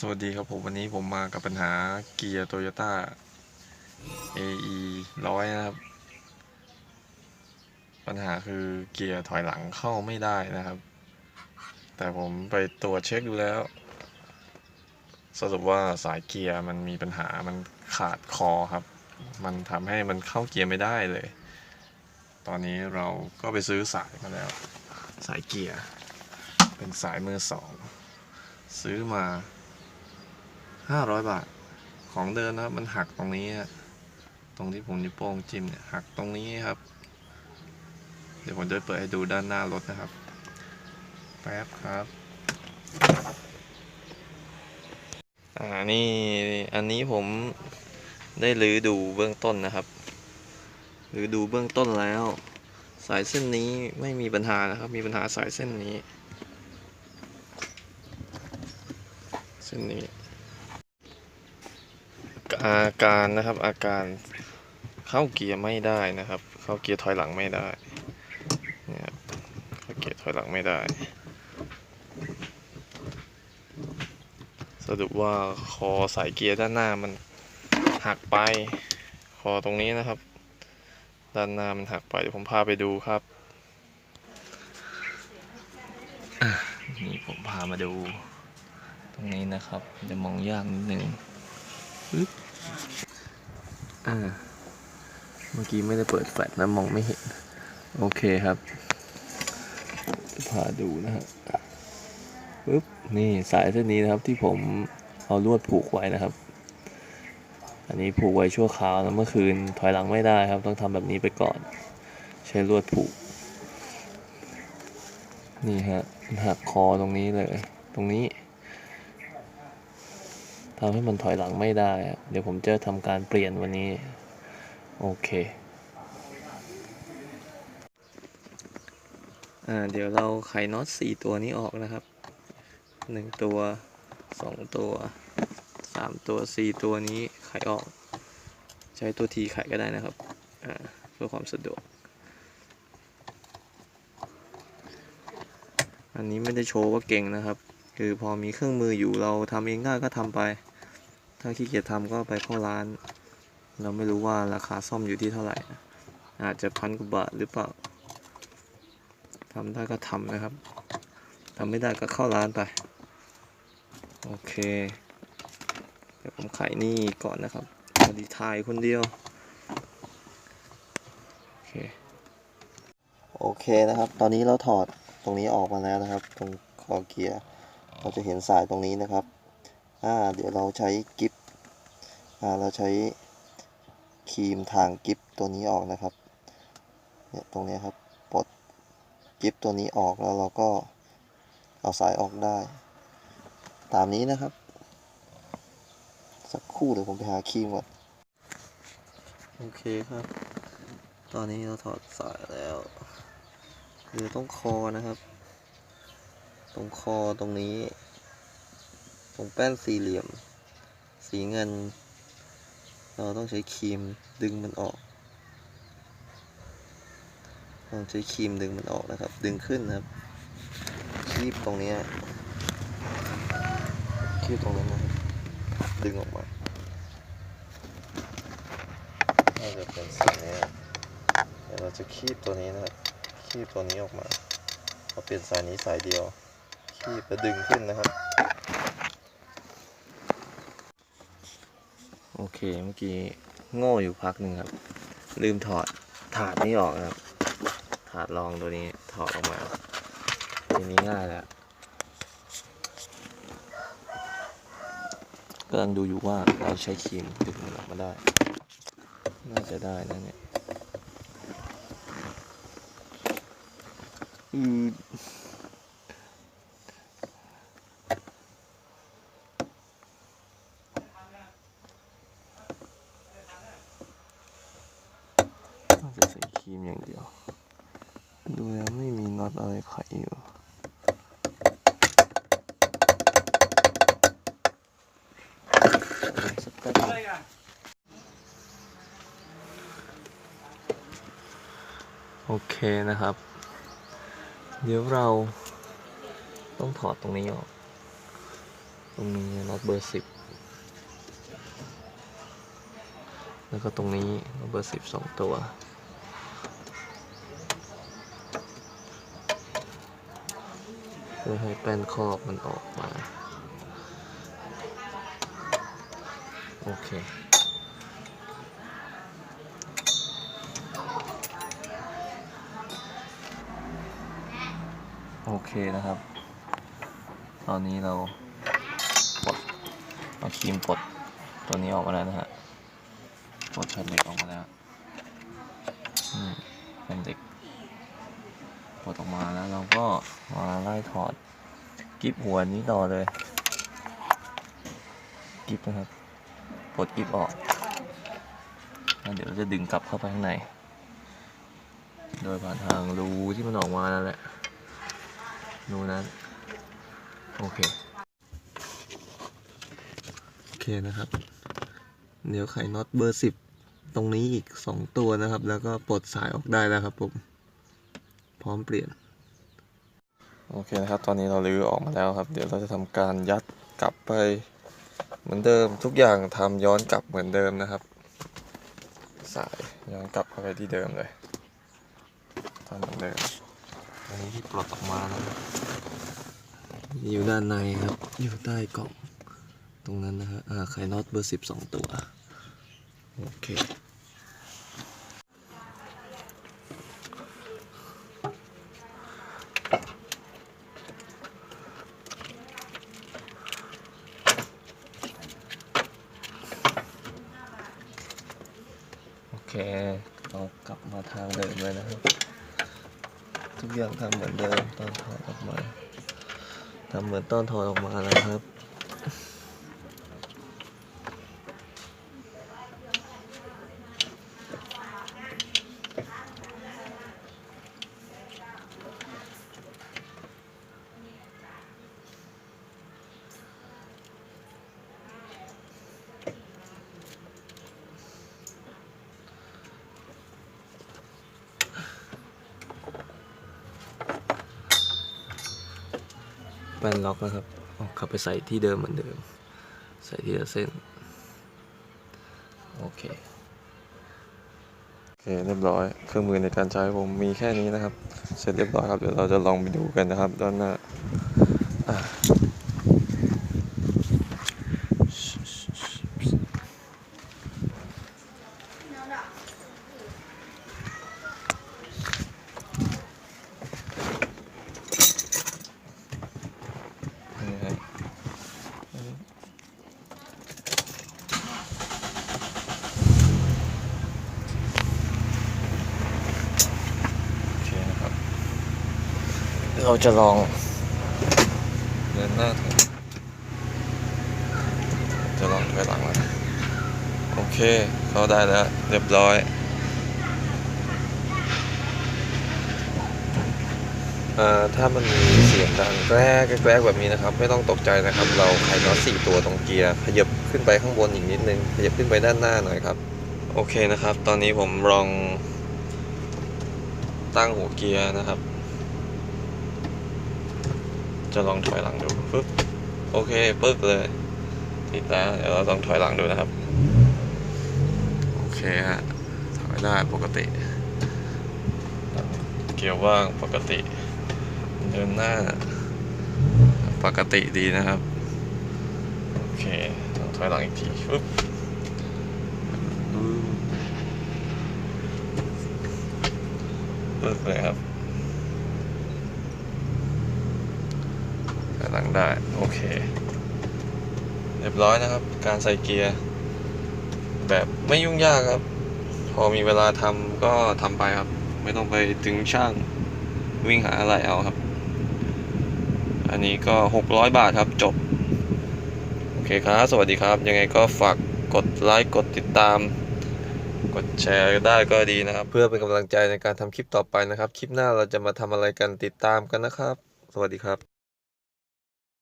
สวัสดีครับผมวันนี้ผมมากับปัญหาเกียร์โตโยต้า AE ร้อยนะครับ ปัญหาคือเกียร์ถอยหลังเข้าไม่ได้นะครับ แต่ผมไปตรวจเช็คดูแล้ว สรุปว่าสายเกียร์มันมีปัญหามันขาดคอครับ มันทำให้มันเข้าเกียร์ไม่ได้เลย ตอนนี้เราก็ไปซื้อสายมาแล้ว สายเกียร์ เป็นสายมือสอง ซื้อมา ห้าร้อยบาท ของเดินนะครับ มันหักตรงนี้ ตรงที่ผมนิ้วโป้งจิ้มเนี่ยหักตรงนี้ครับ เดี๋ยวผมจะเปิดให้ดูด้านหน้ารถนะครับ แป๊บครับ อ่า นี่ อันนี้ผมได้รื้อดูเบื้องต้นนะครับรื้อดูเบื้องต้นแล้ว สายเส้นนี้ไม่มีปัญหานะครับ มีปัญหาสายเส้นนี้ เส้นนี้ อาการนะครับ อาการเข้าเกียร์ไม่ได้นะครับ เข้าเกียร์ถอยหลังไม่ได้เนี่ยครับเข้าเกียร์ถอยหลังไม่ได้สรุปว่าคอสายเกียร์ด้านหน้ามันหักไปคอตรงนี้นะครับ ด้านหน้ามันหักไปเดี๋ยวผมพาไปดูครับนี่ผมพามาดู ตรงนี้นะครับจะมองยากนิดนึงปึ๊บ อ่า เมื่อกี้ไม่ได้เปิดแฟลชนะมองไม่เห็น โอเคครับพาดูนะฮะปึ๊บ นี่สายเส้นนี้นะครับที่ผมเอาลวดผูกไว้นะครับ อันนี้ผูกไว้ชั่วคราวนะเมื่อคืนถอยหลังไม่ได้ครับ ต้องทำแบบนี้ไปก่อน ใช้ลวดผูก นี่ฮะนหักคอตรงนี้เลย ตรงนี้ ทำให้มันถอยหลังไม่ได้ เดี๋ยวผมจะทำการเปลี่ยนวันนี้ โอเคอ่าเดี๋ยวเราไขน็อตสี่ตัวนี้ออกนะครับหนึ่งตัวสองตัวสามตัวสี่ตัวนี้ไขออก ใช้ตัวทีไขก็ได้นะครับอ่าเพื่อความสะดวก อันนี้ไม่ได้โชว์ว่าเก่งนะครับ คือพอมีเครื่องมืออยู่เราทำเองได้ก็ทำไป ถ้าขี้เกียจทำก็ไปเข้าร้าน เราไม่รู้ว่าราคาซ่อมอยู่ที่เท่าไหร่ อาจจะพันกว่าบาทหรือเปล่าทำได้ก็ทำนะครับทำไม่ได้ก็เข้าร้านไป โอเค เดี๋ยวผมไขนี่ก่อนนะครับพอดีถ่ายคนเดียว โอเค โอเคนะครับ ตอนนี้เราถอดตรงนี้ออกมาแล้วนะครับ ตรงคอเกียร์ เราจะเห็นสายตรงนี้นะครับอ่าเดี๋ยวเราใช้กิฟอ่าเราใช้ครีมทางกิฟตัวนี้ออกนะครับเนี่ยตรงนี้ครับปลดกิฟตัวนี้ออกแล้วเราก็เอาสายออกได้ ตามนี้นะครับ สักครู่เดี๋ยวผมไปหาครีมก่อนโอเคครับ ตอนนี้เราถอดสายแล้วคือต้องคอนะครับ ตรงคอตรงนี้ ตรงแป้นสี่เหลี่ยม สีเงิน เราต้องใช้ครีมดึงมันออกต้องใช้ครีมดึงมันออกนะครับ ดึงขึ้นนะครับคีบตรงนี้คีบตรงนั้นนะครับดึงออกมาน่าจะเป็นสีนี้ยเดี๋ยวเราจะคีบตัวนี้นะครับคีบตัวนี้ออกมาเราเปลี่ยนสายนี้สายเดียว คีบแล้วดึงขึ้นนะครับ โอเคเมื่อกี้โง่อยู่พักหนึ่งครับ ลืมถอดถาดนี้ออกครับ ถาดรองตัวนี้ถอดออกมาทีนี้ง่ายแล้วกำลังดูอยู่ว่าเราใช้ครีมดึงมันออกมาได้ น่าจะได้นะเนี่ยอือ จะใส่ครีมอย่างเดียว ดูแล้วไม่มีน็อตอะไรไขอยู่สักแป๊บโอเคนะครับ เดี๋ยวเราต้องถอดตรงนี้ออก ตรงนี้น็อตเบอร์สิบแล้วก็ตรงนี้น็อตเบอร์สิบสองตัว พื่อให้แป้นครอบมันออกมา โอเคโอเคนะครับ ตอนนี้เราปลดเอาครีมปลดตัวนี้ออกมาแล้วนะฮะปลดแผ่นเหล็กออกมาแล้วนี่แผ่นเหล็ก ดออกมาแล้วเราก็มาไล่ถอดกิ๊บหัวนี้ต่อเลยกิ๊บนะครับปลดกิ๊บออกแล้วเดี๋ยวเราจะดึงกลับเข้าไปข้างใน โดยผ่านทางรูที่มันออกมานั่นแหละรูนั้นโอเคโอเคนะครับ เดี๋ยวไขน็อตเบอร์สิบตรงนี้อีกสองตัวนะครับ แล้วก็ปลดสายออกได้แล้วครับผม พร้อมเปลี่ยน โอเคนะครับ ตอนนี้เราลื้อออกมาแล้วครับ เดี๋ยวเราจะทำการยัดกลับไป เหมือนเดิมทุกอย่างทำย้อนกลับเหมือนเดิมนะครับ สายย้อนกลับเข้าไปที่เดิมเลยทำเหมือนเดิมอันนี้ที่ปลดออกมาแล้วนะอยู่ด้านในครับ อยู่ใต้กล่องตรงนั้นนะฮะอ่าไขน็อตเบอร์สิบสองตัว โอเค เคเรากลับมาทางเดิมเลยนะครับ ทุกอย่างทำเหมือนเดิมตอนถอดออกมาทำเหมือนตอนถอดออกมาแล้วครับ ป้นล็อกนะครับเอาขับไปใส่ที่เดิมเหมือนเดิม ใส่ทีละเส้น โอเค โอเคเรียบร้อย เครื่องมือในการใช้ผมมีแค่นี้นะครับ เสร็จเรียบร้อยครับ เดี๋ยวเราจะลองไปดูกันนะครับ ด้านหน้าอะนี่ฮะโอเคนะครับ เราจะลองเดินหน้าถอยจะลองถอยหลังแล้วโอเค เข้าได้แล้ว เรียบร้อยอถ้ามันมีเสียงดังแกรกแกรกแบบนี้นะครับ ไม่ต้องตกใจนะครับ เราไขน็อตสี่ตัวตรงเกียร์ขยับขึ้นไปข้างบนอีกนิดนึงขยับขึ้นไปด้านหน้าหน่อยครับ โอเคนะครับ ตอนนี้ผมลองตั้งหัวเกียร์นะครับ จะลองถอยหลังดูปึ๊บโอเคปึ๊บเลยติดแล้วเดี๋ยวเราลองถอยหลังดูนะครับ โอเคฮะถอยได้ปกติ เกียร์ว่างปกติ เดินหน้า ปกติดีนะครับ โอเคลองถอยหลังอีกทีปึ๊บปึ๊บเลยครับ ถอยหลัง ได้ โอเค เรียบร้อยนะครับ การใส่เกียร์ แบบไม่ยุ่งยากครับ พอมีเวลาทำก็ทำไปครับ ไม่ต้องไปถึงช่างวิ่งหาอะไรเอาครับ อันนี้ก็ 600 บาทครับจบ โอเคครับ สวัสดีครับ ยังไงก็ฝากกดไลค์กดติดตาม กดแชร์ได้ก็ดีนะครับ เพื่อเป็นกำลังใจในการทำคลิปต่อไปนะครับ คลิปหน้าเราจะมาทำอะไรกันติดตามกันนะครับ สวัสดีครับ